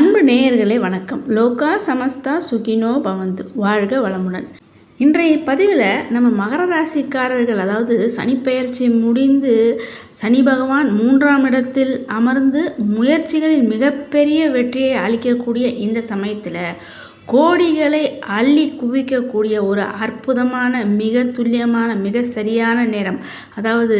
அன்பு நேயர்களே வணக்கம். லோகா சமஸ்தா சுகினோ பவந்து. வாழ்க வளமுடன். இன்றைய பதிவில் நம்ம மகர ராசிக்காரர்கள் அதாவது சனிப்பெயர்ச்சி முடிந்து சனி பகவான் மூன்றாம் இடத்தில் அமர்ந்து முயற்சிகளில் மிகப்பெரிய வெற்றியை அளிக்கக்கூடிய இந்த சமயத்தில் கோடிகளை அள்ளி குவிக்கக்கூடிய ஒரு அற்புதமான மிக துல்லியமான மிக சரியான நேரம். அதாவது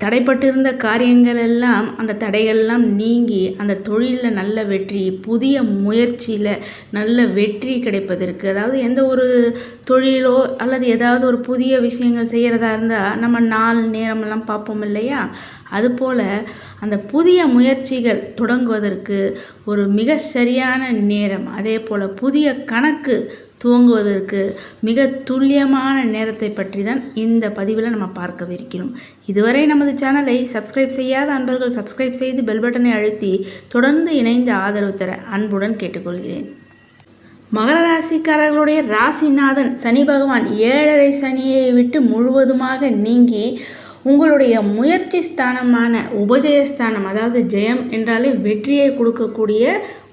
தடைப்பட்டிருந்த காரியங்கள் எல்லாம் அந்த தடைகள்லாம் நீங்கி அந்த தொழிலில் நல்ல வெற்றி புதிய முயற்சியில் நல்ல வெற்றி கிடைப்பதற்கு அதாவது எந்த ஒரு தொழிலோ அல்லது ஏதாவது ஒரு புதிய விஷயங்கள் செய்கிறதா இருந்தால் நம்ம நாள் நேரமெல்லாம் பார்ப்போம் இல்லையா? அதுபோல் அந்த புதிய முயற்சிகள் தொடங்குவதற்கு ஒரு மிக சரியான நேரம் அதே போல் புதிய கணக்கு துவங்குவதற்கு மிக துல்லியமான நேரத்தை பற்றி தான் இந்த பதிவில் நம்ம பார்க்கவிருக்கிறோம். இதுவரை நமது சேனலை சப்ஸ்கிரைப் செய்யாத அன்பர்கள் சப்ஸ்கிரைப் செய்து பெல் பட்டனை அழுத்தி தொடர்ந்து இணைந்து ஆதரவு தர அன்புடன் கேட்டுக்கொள்கிறேன். மகர ராசிக்காரர்களுடைய ராசிநாதன் சனி பகவான் ஏழரை சனியை விட்டு முழுவதுமாக நீங்கி உங்களுடைய முயற்சி ஸ்தானமான உபஜயஸ்தானம் அதாவது ஜெயம் என்றாலே வெற்றியை கொடுக்கக்கூடிய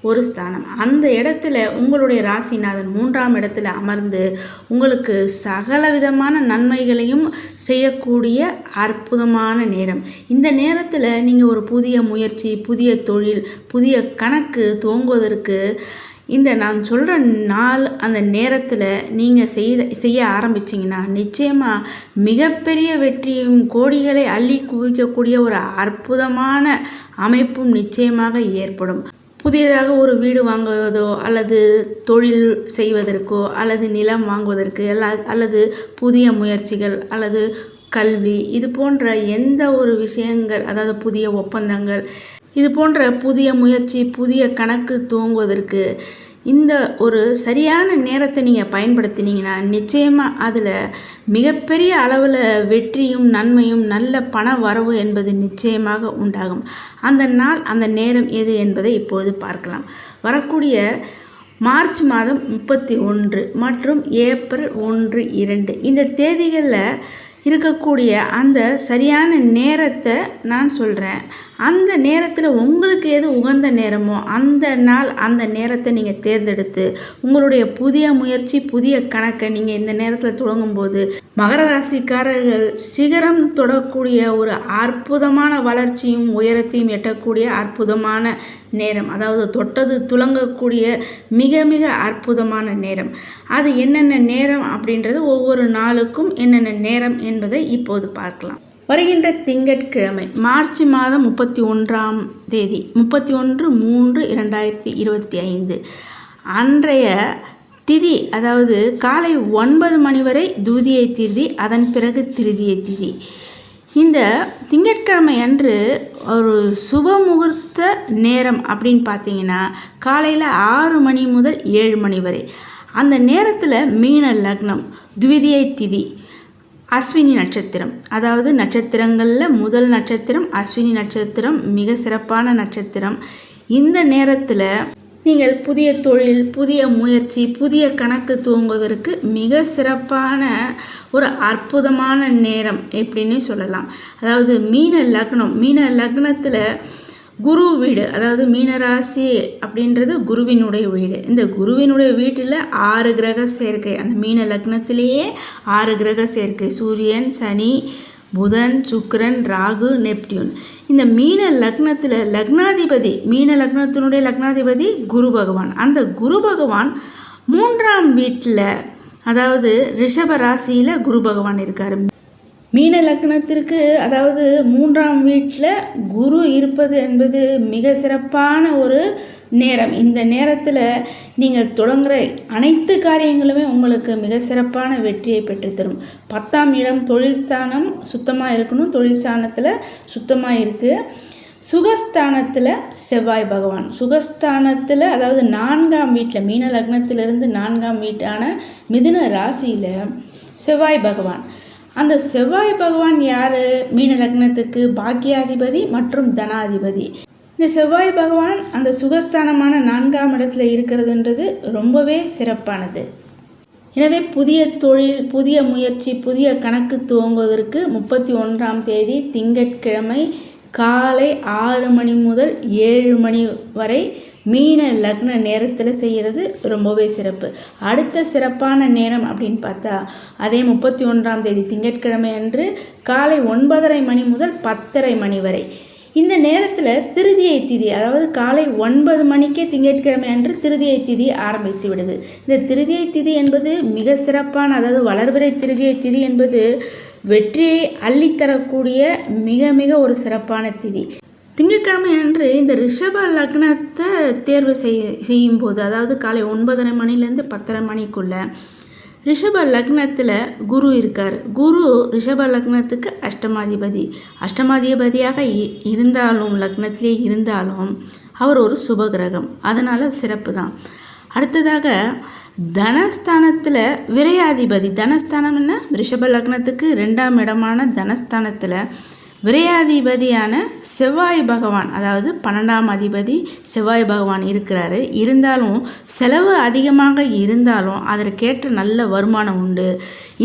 ஒரு ஸ்தானம். அந்த இடத்துல உங்களுடைய ராசிநாதன் மூன்றாம் இடத்துல அமர்ந்து உங்களுக்கு சகல விதமான நன்மைகளையும் செய்யக்கூடிய அற்புதமான நேரம். இந்த நேரத்தில் நீங்கள் ஒரு புதிய முயற்சி புதிய தொழில் புதிய கணக்கு துவங்குவதற்கு இந்த நான் சொல்கிற நாள் அந்த நேரத்தில் நீங்கள் செய்த செய்ய ஆரம்பிச்சிங்கன்னா நிச்சயமாக மிகப்பெரிய வெற்றியும் கோடிகளை அள்ளி குவிக்கக்கூடிய ஒரு அற்புதமான அமைப்பும் நிச்சயமாக ஏற்படும். புதியதாக ஒரு வீடு வாங்குவதோ அல்லது தொழில் செய்வதற்கோ அல்லது நிலம் வாங்குவதற்கு எல்லா அல்லது புதிய முயற்சிகள் அல்லது கல்வி இது போன்ற எந்த ஒரு விஷயங்கள் அதாவது புதிய ஒப்பந்தங்கள் இது போன்ற புதிய முயற்சி புதிய கணக்கு துவங்குவதற்கு இந்த ஒரு சரியான நேரத்தை நீங்கள் பயன்படுத்தினீங்கன்னா நிச்சயமாக அதில் மிகப்பெரிய அளவில் வெற்றியும் நன்மையும் நல்ல பண வரவு என்பது நிச்சயமாக உண்டாகும். அந்த நாள் அந்த நேரம் எது என்பதை இப்பொழுது பார்க்கலாம். வரக்கூடிய மார்ச் மாதம் முப்பத்தி ஒன்று மற்றும் ஏப்ரல் ஒன்று இரண்டு. இந்த தேதிகளில் இருக்கக்கூடிய அந்த சரியான நேரத்தை நான் சொல்கிறேன் அந்த நேரத்தில் உங்களுக்கு எது உகந்த நேரமோ அந்த நாள் அந்த நேரத்தை நீங்கள் தேர்ந்தெடுத்து உங்களுடைய புதிய முயற்சி புதிய கணக்கை நீங்கள் இந்த நேரத்தில் தொடங்கும்போது மகர ராசிக்காரர்கள் சிகரம் தொடக்கூடிய ஒரு அற்புதமான வளர்ச்சியும் உயரத்தையும் எட்டக்கூடிய அற்புதமான நேரம். அதாவது தொட்டது துளங்கக்கூடிய மிக மிக அற்புதமான நேரம். அது என்னென்ன நேரம் அப்படின்றது ஒவ்வொரு நாளுக்கும் என்னென்ன நேரம் என்பதை இப்போது பார்க்கலாம். வருகின்ற திங்கட்கிழமை மார்ச் மாதம் முப்பத்தி ஒன்றாம் தேதி முப்பத்தி ஒன்று மூன்று இரண்டாயிரத்தி இருபத்தி ஐந்து. அன்றைய திதி அதாவது காலை ஒன்பது மணி வரை தூதியை திருதி அதன் பிறகு திருதியை திதி. இந்த திங்கட்கிழமை அன்று ஒரு சுப முகூர்த்த நேரம் அப்படின்னு பார்த்தீங்கன்னா காலையில் ஆறு மணி முதல் ஏழு மணி வரை. அந்த நேரத்தில் மீன லக்னம் துவிதியை திதி அஸ்வினி நட்சத்திரம். அதாவது நட்சத்திரங்களில் முதல் நட்சத்திரம் அஸ்வினி நட்சத்திரம் மிக சிறப்பான நட்சத்திரம். இந்த நேரத்தில் நீங்கள் புதிய தொழில் புதிய முயற்சி புதிய கணக்கு துவங்குவதற்கு மிக சிறப்பான ஒரு அற்புதமான நேரம் எப்படின்னே சொல்லலாம். அதாவது மீன லக்னம் மீன லக்னத்தில் குரு வீடு அதாவது மீனராசி அப்படின்றது குருவினுடைய வீடு. இந்த குருவினுடைய வீட்டில் ஆறு கிரக சேர்க்கை. அந்த மீன லக்னத்திலேயே ஆறு கிரக சேர்க்கை. சூரியன் சனி புதன் சுக்கரன் ராகு நெப்டியூன். இந்த மீன லக்னத்தில் லக்னாதிபதி மீன லக்னத்தினுடைய லக்னாதிபதி குரு பகவான். அந்த குரு பகவான் மூன்றாம் வீட்டில் அதாவது ரிஷப ராசியில் குரு பகவான் இருக்கார். மீன லக்னத்திற்கு அதாவது மூன்றாம் வீட்டில் குரு இருப்பது என்பது மிக சிறப்பான ஒரு நேரம். இந்த நேரத்தில் நீங்கள் தொடங்குகிற அனைத்து காரியங்களுமே உங்களுக்கு மிக சிறப்பான வெற்றியை பெற்றுத்தரும். பத்தாம் இடம் தொழில் ஸ்தானம் சுத்தமாக இருக்கணும். தொழில் ஸ்தானத்தில் சுத்தமாக இருக்குது சுகஸ்தானத்தில் செவ்வாய் பகவான். சுகஸ்தானத்தில் அதாவது நான்காம் வீட்டில் மீன லக்னத்திலிருந்து நான்காம் வீட்டான மிதுன ராசியில் செவ்வாய் பகவான். அந்த செவ்வாய் பகவான் யார்? மீன லக்னத்துக்கு பாக்கியாதிபதி மற்றும் தனாதிபதி. இந்த செவ்வாய் பகவான் அந்த சுகஸ்தானமான நான்காம் இடத்துல இருக்கிறதுன்றது ரொம்பவே சிறப்பானது. எனவே புதிய தொழில் புதிய முயற்சி புதிய கணக்கு துவங்குவதற்கு முப்பத்தி ஒன்றாம் தேதி திங்கட்கிழமை காலை ஆறு மணி முதல் ஏழு மணி வரை மீன லக்ன நேரத்தில் செய்கிறது ரொம்பவே சிறப்பு. அடுத்த சிறப்பான நேரம் அப்படின்னு பார்த்தா அதே முப்பத்தி ஒன்றாம் தேதி திங்கட்கிழமை அன்று காலை ஒன்பதரை மணி முதல் பத்தரை மணி வரை. இந்த நேரத்தில் திருதியை திதி அதாவது காலை ஒன்பது மணிக்கே திங்கட்கிழமை அன்று திருதியை திதி ஆரம்பித்து விடுது. இந்த திருதியை திதி என்பது மிக சிறப்பான அதாவது வளர்பிறை திருதியை திதி என்பது வெற்றியை அள்ளித்தரக்கூடிய மிக மிக ஒரு சிறப்பான திதி. திங்கட்கிழமை அன்று இந்த ரிஷப லக்னத்தை தேர்வு செய் செய்யும் போது அதாவது காலை ஒன்பதரை மணிலேருந்து பத்தரை மணிக்குள்ள ரிஷப லக்னத்தில் குரு இருக்கார். குரு ரிஷப லக்னத்துக்கு அஷ்டமாதிபதி. அஷ்டமாதிபதியாக இ- இருந்தாலும் லக்னத்திலே இருந்தாலும் அவர் ஒரு சுப கிரகம் அதனால் சிறப்பு தான். அடுத்ததாக தனஸ்தானத்தில் விரையாதிபதி. தனஸ்தானம்னா ரிஷப லக்னத்துக்கு ரெண்டாம் இடமான தனஸ்தானத்தில் விரையாதிபதியான செவ்வாய் பகவான் அதாவது பன்னெண்டாம் அதிபதி செவ்வாய் பகவான் இருக்கிறாரு. இருந்தாலும் செலவு அதிகமாக இருந்தாலும் அதற்கேற்ற நல்ல வருமானம் உண்டு.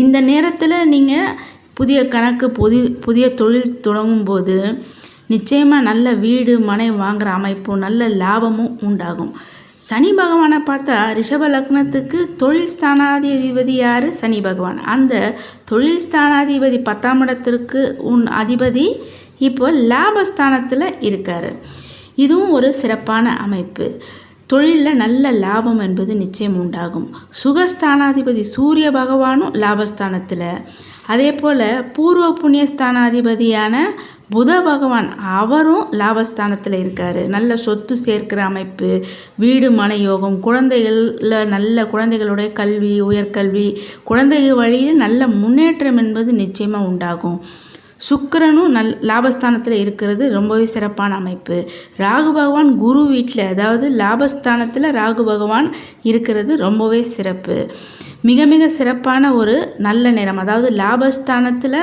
இந்த நேரத்தில் நீங்கள் புதிய கணக்கு புதி புதிய தொழில் தொடங்கும்போது நிச்சயமாக நல்ல வீடு மனை வாங்குகிற அமைப்பும் நல்ல லாபமும் உண்டாகும். சனி பகவானை பார்த்தா ரிஷப லக்னத்துக்கு தொழில் ஸ்தானாதிபதி யார்? சனி பகவான். அந்த தொழில் ஸ்தானாதிபதி பத்தாம் இடத்திற்கு உன் அதிபதி இப்போ லாபஸ்தானத்தில் இருக்கார். இதுவும் ஒரு சிறப்பான அமைப்பு. தொழிலில் நல்ல லாபம் என்பது நிச்சயம் உண்டாகும். சுகஸ்தானாதிபதி சூரிய பகவானும் லாபஸ்தானத்தில். அதே போல் பூர்வ புண்ணிய ஸ்தானாதிபதியான புத பகவான் அவரும் லாபஸ்தானத்தில் இருக்கார். நல்ல சொத்து சேர்க்கிற அமைப்பு வீடு மனை யோகம் குழந்தைகளில் நல்ல குழந்தைகளுடைய கல்வி உயர்கல்வி குழந்தைகள் வழியில் நல்ல முன்னேற்றம் என்பது நிச்சயமாக உண்டாகும். சுக்கிரனும் நல் லாபஸ்தானத்தில் இருக்கிறது ரொம்பவே சிறப்பான அமைப்பு. ராகு பகவான் குரு வீட்டில் அதாவது லாபஸ்தானத்தில் ராகு பகவான் இருக்கிறது ரொம்பவே சிறப்பு. மிக மிக சிறப்பான ஒரு நல்ல நேரம் அதாவது லாபஸ்தானத்தில்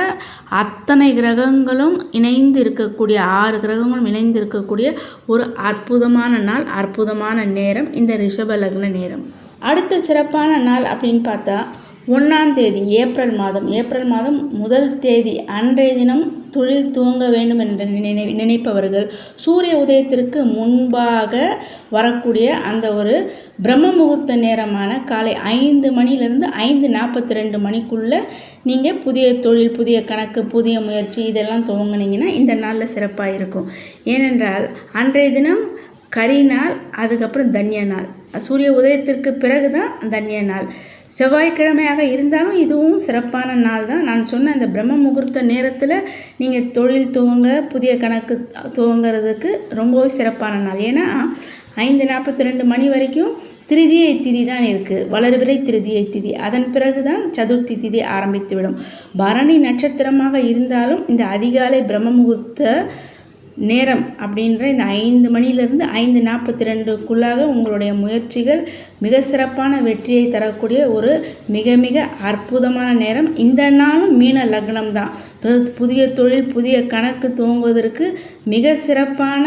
அத்தனை கிரகங்களும் இணைந்து இருக்கக்கூடிய ஆறு கிரகங்களும் இணைந்து இருக்கக்கூடிய ஒரு அற்புதமான நாள் அற்புதமான நேரம் இந்த ரிஷப லக்ன நேரம். அடுத்த சிறப்பான நாள் அப்படின்னு பார்த்தா ஒன்றாம் தேதி ஏப்ரல் மாதம். ஏப்ரல் மாதம் முதல் தேதி அன்றைய தினம் தொழில் துவங்க வேண்டும் என்று நினை நினைப்பவர்கள் சூரிய உதயத்திற்கு முன்பாக வரக்கூடிய அந்த ஒரு பிரம்ம முகூர்த்த நேரமான காலை ஐந்து மணிலேருந்து ஐந்து நாற்பத்தி ரெண்டு மணிக்குள்ளே நீங்கள் புதிய தொழில் புதிய கணக்கு புதிய முயற்சி இதெல்லாம் துவங்குனீங்கன்னா இந்த நாளில் சிறப்பாக இருக்கும். ஏனென்றால் அன்றைய தினம் கரி நாள் அதுக்கப்புறம் தன்ய நாள். சூரிய உதயத்திற்கு பிறகு தான் தன்ய நாள். செவ்வாய்க்கிழமையாக இருந்தாலும் இதுவும் சிறப்பான நாள் தான். நான் சொன்ன அந்த பிரம்ம முகூர்த்த நேரத்தில் நீங்கள் தொழில் துவங்க புதிய கணக்கு துவங்கிறதுக்கு ரொம்பவே சிறப்பான நாள். ஏன்னா ஐந்து நாற்பத்தி ரெண்டு மணி வரைக்கும் திருதியை திதி தான் இருக்குது வளர்பிறை திருதியை திதி. அதன் பிறகு தான் சதுர்த்தி திதி ஆரம்பித்துவிடும். பரணி நட்சத்திரமாக இருந்தாலும் இந்த அதிகாலை பிரம்ம முகூர்த்த நேரம் அப்படின்ற இந்த ஐந்து மணிலேருந்து ஐந்து நாற்பத்தி ரெண்டுக்குள்ளாக உங்களுடைய முயற்சிகள் மிக சிறப்பான வெற்றியை தரக்கூடிய ஒரு மிக மிக அற்புதமான நேரம். இந்த நாளும் மீன லக்னம் தான். புதிய தொழில் புதிய கணக்கு துவங்குவதற்கு மிக சிறப்பான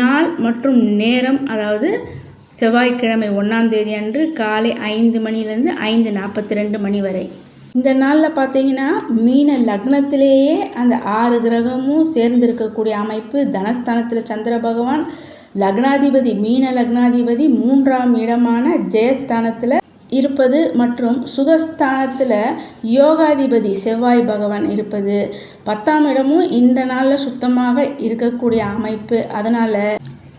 நாள் மற்றும் நேரம். அதாவது செவ்வாய்க்கிழமை ஒன்றாம் தேதி அன்று காலை ஐந்து மணிலேருந்து ஐந்து நாற்பத்தி ரெண்டு மணி வரை. இந்த நாளில் பார்த்தீங்கன்னா மீன லக்னத்திலேயே அந்த ஆறு கிரகமும் சேர்ந்திருக்கக்கூடிய அமைப்பு. தனஸ்தானத்தில் சந்திர பகவான் லக்னாதிபதி மீன லக்னாதிபதி மூன்றாம் இடமான ஜெயஸ்தானத்தில் இருப்பது மற்றும் சுகஸ்தானத்தில் யோகாதிபதி செவ்வாய் பகவான் இருப்பது. பத்தாம் இடமும் இந்த நாளில் சுத்தமாக இருக்கக்கூடிய அமைப்பு. அதனால்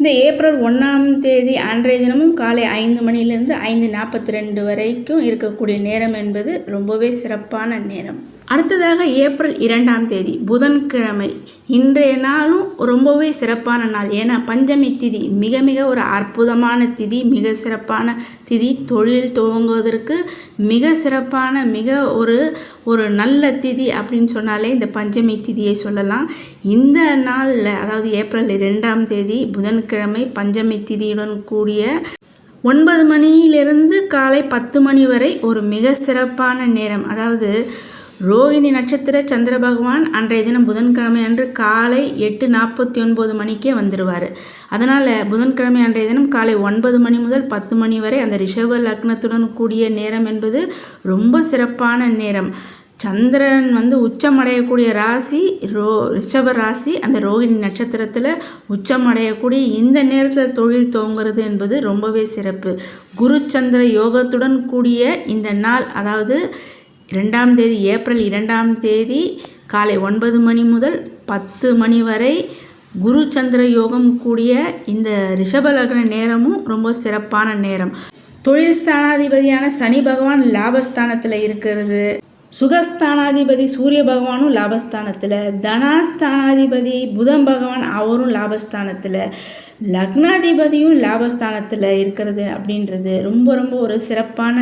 இந்த ஏப்ரல் ஒன்றாம் தேதி அன்றைய தினமும் காலை ஐந்து மணியிலிருந்து ஐந்து நாற்பத்தி ரெண்டு வரைக்கும் இருக்கக்கூடிய நேரம் என்பது ரொம்பவே சிறப்பான நேரம். அடுத்ததாக ஏப்ரல் இரண்டாம் தேதி புதன்கிழமை. இன்றைய நாளும் ரொம்பவே சிறப்பான நாள். ஏன்னா பஞ்சமி திதி மிக மிக ஒரு அற்புதமான திதி மிக சிறப்பான திதி. தொழில் துவங்குவதற்கு மிக சிறப்பான மிக ஒரு ஒரு நல்ல திதி அப்படின்னு சொன்னாலே இந்த பஞ்சமி திதியை சொல்லலாம். இந்த நாளில் அதாவது ஏப்ரல் இரண்டாம் தேதி புதன்கிழமை பஞ்சமி திதியுடன் கூடிய ஒன்பது மணியிலிருந்து காலை பத்து மணி வரை ஒரு மிக சிறப்பான நேரம். அதாவது ரோகிணி நட்சத்திர சந்திர பகவான் அன்றைய தினம் புதன்கிழமை அன்று காலை எட்டு நாற்பத்தி ஒன்பது மணிக்கே வந்துடுவார் அதனால் புதன்கிழமை அன்றைய தினம் காலை ஒன்பது மணி முதல் பத்து மணி வரை அந்த ரிஷப லக்னத்துடன் கூடிய நேரம் என்பது ரொம்ப சிறப்பான நேரம். சந்திரன் வந்து உச்சமடையக்கூடிய ராசி ரோ ரிஷப ராசி அந்த ரோகிணி நட்சத்திரத்தில் உச்சமடையக்கூடிய இந்த நேரத்தில் தொழில் துவங்குறது என்பது ரொம்பவே சிறப்பு. குரு சந்திர யோகத்துடன் கூடிய இந்த நாள் அதாவது இரண்டாம் தேதி ஏப்ரல் இரண்டாம் தேதி காலை ஒன்பது மணி முதல் பத்து மணி வரை குரு சந்திர யோகம் கூடிய இந்த ரிஷப லக்ன நேரமும் ரொம்ப சிறப்பான நேரம். தொழில் ஸ்தானாதிபதியான சனி பகவான் லாபஸ்தானத்தில் இருக்கிறது. சுகஸ்தானாதிபதி சூரிய பகவானும் லாபஸ்தானத்தில். தனாஸ்தானாதிபதி புதன் பகவான் அவரும் லாபஸ்தானத்தில். லக்னாதிபதியும் லாபஸ்தானத்தில் இருக்கிறது அப்படின்றது ரொம்ப ரொம்ப ஒரு சிறப்பான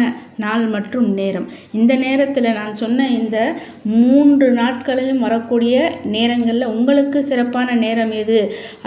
நாள் மற்றும் நேரம். இந்த நேரத்தில் நான் சொன்ன இந்த மூன்று நாட்களிலும் வரக்கூடிய நேரங்களில் உங்களுக்கு சிறப்பான நேரம் எது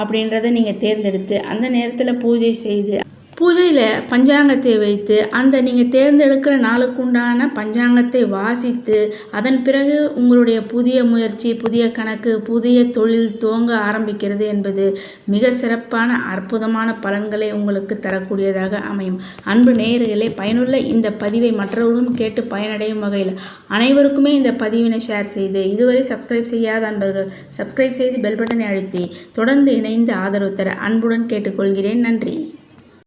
அப்படின்றத நீங்கள் தேர்ந்தெடுத்து அந்த நேரத்தில் பூஜை செய்து பூஜையில் பஞ்சாங்கத்தை வைத்து அந்த நீங்கள் தேர்ந்தெடுக்கிற நாளுக்குண்டான பஞ்சாங்கத்தை வாசித்து அதன் பிறகு உங்களுடைய புதிய முயற்சி புதிய கணக்கு புதிய தொழில் துவங்க ஆரம்பிக்கிறது என்பது மிக சிறப்பான அற்புதமான பலன்களை உங்களுக்கு தரக்கூடியதாக அமையும். அன்பு நேயர்களே பயனுள்ள இந்த பதிவை மற்றவர்களும் கேட்டு பயனடையும் வகையில் அனைவருக்குமே இந்த பதிவினை ஷேர் செய்து இதுவரை சப்ஸ்கிரைப் செய்யாத அன்பர்கள் சப்ஸ்கிரைப் செய்து பெல் பட்டனை அழுத்தி தொடர்ந்து இணைந்து ஆதரவு தர அன்புடன் கேட்டுக்கொள்கிறேன். நன்றி.